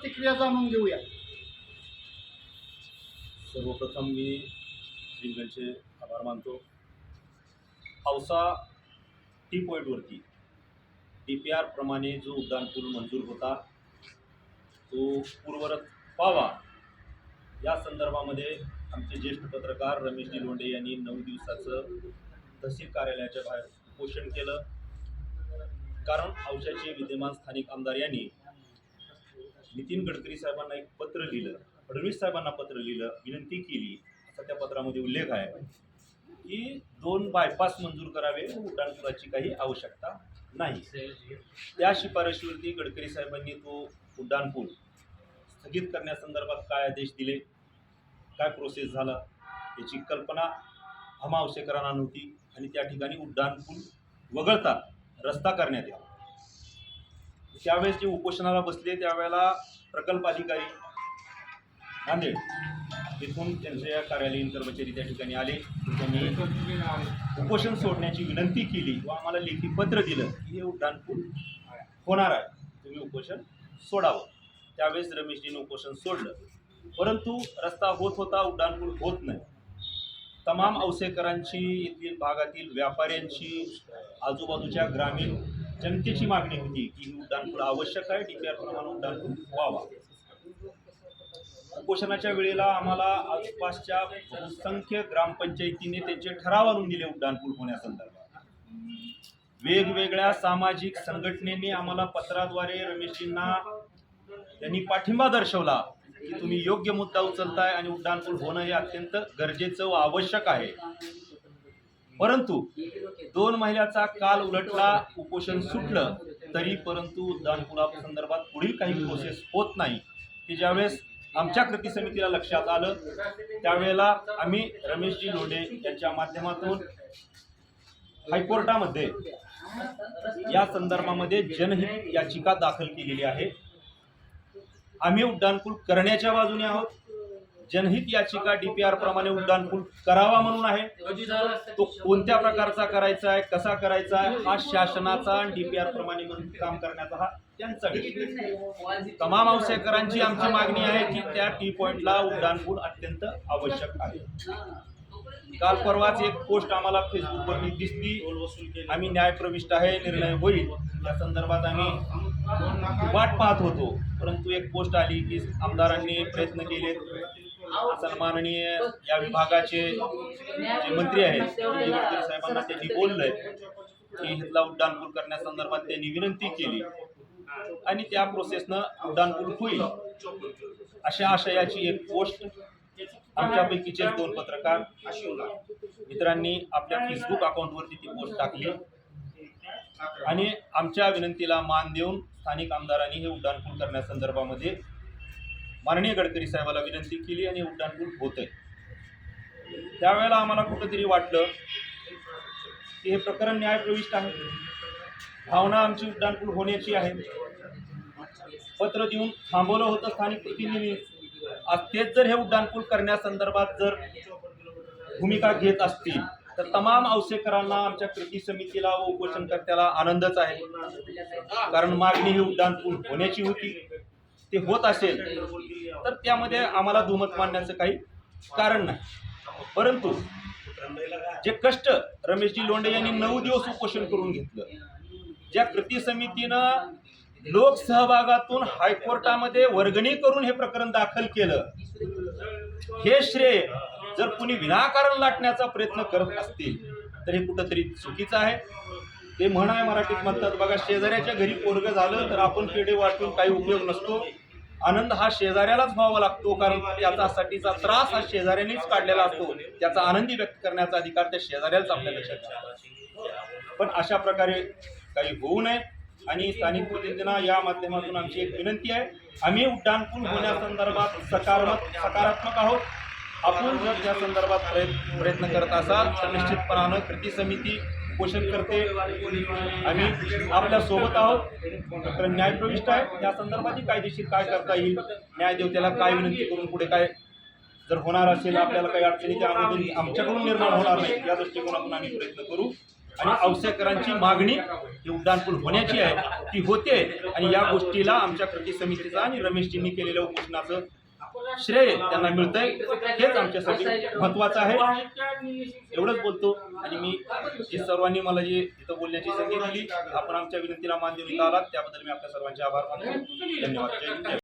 प्रतिक्रिया जाणून घेऊया. सर्वप्रथम मी श्रींगणचे आभार मानतो. औसा टी पॉईंटवरती डी पी आर प्रमाणे जो उड्डाणपूल मंजूर होता तो पूर्वरत पावा या संदर्भामध्ये आमचे ज्येष्ठ पत्रकार रमेश निलोंडे यांनी नऊ दिवसाचं तहसील कार्यालयाच्या बाहेर उपोषण केलं. कारण औशाचे विद्यमान स्थानिक आमदार यांनी नितीन गडकरी साहेबांना एक पत्र लिहिलं फडणवीस साहेबांना पत्र लिहिलं विनंती केली. असा त्या पत्रामध्ये उल्लेख आहे की दोन बायपास मंजूर करावे उड्डाणपुलाची काही आवश्यकता नाही. त्या शिफारशीवरती गडकरी साहेबांनी तो उड्डाणपूल स्थगित करण्यासंदर्भात काय आदेश दिले? काय प्रोसेस झाला? याची कल्पना हमावशेकरांना नव्हती आणि त्या ठिकाणी उड्डाणपूल वगळता रस्ता करण्यात यावा. त्यावेळेस जे उपोषणाला बसले त्यावेळेला प्रकल्प अधिकारी नांदेड तिथून त्यांच्या कार्यालयीन कर्मचारी त्या ठिकाणी आले. त्यांनी उपोषण सोडण्याची विनंती केली व आम्हाला लेखी पत्र दिलं की हे उड्डाणपूल होणार आहे. तुम्ही उपोषण सोडावं. त्यावेळेस रमेशजीने उपोषण सोडलं. परंतु रस्ता होत होता उड्डाणपूल होत नाही. तमाम औसेकरांची येथील भागातील व्यापाऱ्यांची आजूबाजूच्या ग्रामीण जनतेची मागणी होती की उड्डाणपूल आवश्यक आहे डी प्रमाणे उड्डाणपूल व्हावा. उपोषणाच्या वेळेला आम्हाला आसपासच्या बहुसंख्य ग्रामपंचायतीने त्यांचे ठराव आणून दिले उड्डाणपूल होण्यासंदर्भात. वेगवेगळ्या सामाजिक संघटनेने आम्हाला पत्राद्वारे रमेशजींना त्यांनी पाठिंबा दर्शवला की तुम्ही योग्य मुद्दा उचलताय आणि उड्डाणपूल होणं हे अत्यंत गरजेचं व आवश्यक आहे. परंतु दोन महिन्याचा काल उलटला उपोषण सुटलं तरी परंतु उड्डाणपुला संदर्भात पुढील काही प्रोसेस होत नाही. की ज्यावेळेस आमच्या कृती समितीला लक्षात आलं त्यावेळेला आम्ही रमेशजी लोंढे यांच्या माध्यमातून हायकोर्टामध्ये या संदर्भामध्ये जनहित याचिका दाखल केलेली आहे. आम्ही उड्डाणपूल करण्याच्या बाजूने आहोत. जनहित याचिका डीपीआर प्रमाणे उड्डाणपूल करावा म्हणून आहे. तो कोणत्या प्रकारचा करायचा आहे कसा करायचा आहे हा शासनाचा डीपीआर प्रमाणे म्हणून काम करण्याचा हा त्यांचा तमाम औसेकरांची आमची मागणी आहे की त्या टी पॉइंटला उड्डाणपूल अत्यंत आवश्यक आहे. काल परवाच एक पोस्ट आम्हाला फेसबुकवरती दिसली. आम्ही न्यायप्रविष्ट आहे निर्णय होईल. या संदर्भात आम्ही वाट पाहत होतो. परंतु एक पोस्ट आली की आमदारांनी प्रयत्न केले सन्माननीय या विभागाचे जे मंत्री आहेत गडकरी साहेबांना त्यांनी बोललंय की इथला उड्डाणपूल करण्यासंदर्भात त्यांनी विनंती केली. आणि त्या प्रोसेसनं उड्डाणपूल होईल अशा आशयाची एक पोस्ट आमच्यापैकीचे दोन पत्रकार मित्रांनी आपल्या फेसबुक अकाउंटवरती ती पोस्ट टाकली. आणि आमच्या विनंतीला मान देऊन स्थानिक आमदारांनी हे उड्डाणपूल करण्यासंदर्भामध्ये माननीय गडकरी साहेबाला विनंती केली आणि उड्डाणपूल होत आहे त्यावेळेला आम्हाला कुठंतरी वाटलं की हे प्रकरण न्यायप्रविष्ट आहे. भावना आमची उड्डाणपूल होण्याची आहे. पत्र देऊन थांबवलं होतं स्थानिक प्रतिनिधी. आज तेच जर हे उड्डाणपूल करण्यासंदर्भात जर भूमिका घेत असतील तर तमाम औसेकरांना आमच्या कृती समितीला व उपोषणकर्त्याला आनंदच आहे. कारण मागणी ही उड्डाणपूल होण्याची होती. ते होत असेल तर त्यामध्ये आम्हाला दुमत मानण्याचं काही कारण नाही. परंतु जे कष्ट रमेशजी लोंढे यांनी नऊ दिवस उपोषण करून घेतलं ज्या कृती समितीनं लोकसहभागातून हायकोर्टामध्ये वर्गणी करून हे प्रकरण दाखल केलं हे श्रेय जर कुणी विनाकारण लाटण्याचा प्रयत्न करत असतील तर हे कुठंतरी चुकीचं आहे. ते म्हण आहे मराठीत म्हणतात बघा शेजाऱ्याच्या घरी पोरग झालं तर आपण पेढे वाटून काही उपयोग नसतो. आनंद हा शेजाऱ्यालाच व्हावा लागतो कारण त्याच्यासाठीचा त्रास हा शेजाऱ्यानेच काढलेला असतो. त्याचा आनंदी व्यक्त करण्याचा अधिकार त्या शेजाऱ्यालाच आपल्या लक्षात पण अशा प्रकारे काही होऊ नये. आणि स्थानिक प्रतिनिधींना या माध्यमातून आमची एक विनंती आहे. आम्ही उड्डाणपूल होण्यासंदर्भात सकारात्मक सकारात्मक आहोत. आपण जर त्या संदर्भात प्रयत्न प्रयत्न करत असाल तर निश्चितपणानं कृती समिती उपोषण करते. आम्ही आपल्यासोबत आहोत. तर न्यायप्रविष्ट आहे. या संदर्भातही कायदेशीर काय करता येईल? न्यायदेवतेला काय विनंती करून पुढे काय जर होणार असेल आपल्याला काही अडचणी त्यामधून आमच्याकडून निर्माण होणार नाही. या दृष्टिकोनातून आम्ही प्रयत्न करू. आणि औसेकरांची मागणी ही उड्डाणपूल होण्याची आहे. ती होते. आणि या गोष्टीला आमच्या कृती समितीचा आणि रमेशजींनी केलेल्या उपोषणाचं श्रेय त्यांना मिळतंय. हेच आमच्यासाठी महत्वाचं आहे. एवढंच बोलतो. आणि मी सर्वांनी मला जे इथं बोलण्याची संधी दिली आपण आमच्या विनंतीला मान देऊन आलात. त्याबद्दल मी आपल्या सर्वांचे आभार मानतो. धन्यवाद.